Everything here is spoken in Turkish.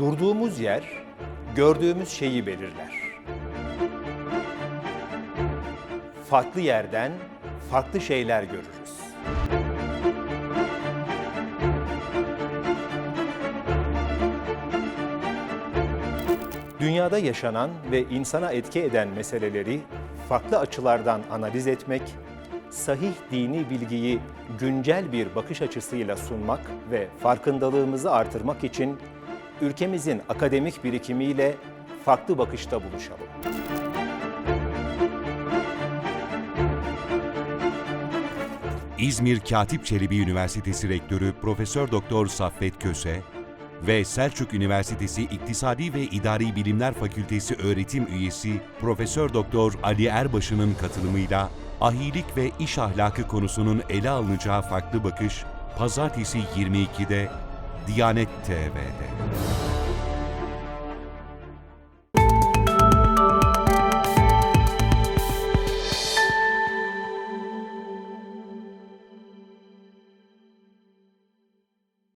Durduğumuz yer gördüğümüz şeyi belirler. Farklı yerden farklı şeyler görürüz. Dünyada yaşanan ve insana etki eden meseleleri farklı açılardan analiz etmek, sahih dini bilgiyi güncel bir bakış açısıyla sunmak ve farkındalığımızı artırmak için ülkemizin akademik birikimiyle farklı bakışta buluşalım. İzmir Katip Çelebi Üniversitesi Rektörü Profesör Doktor Saffet Köse ve Selçuk Üniversitesi İktisadi ve İdari Bilimler Fakültesi öğretim üyesi Profesör Doktor Ali Erbaşı'nın katılımıyla ahilik ve iş ahlakı konusunun ele alınacağı farklı bakış Pazartesi 22'de Diyanet TV'de.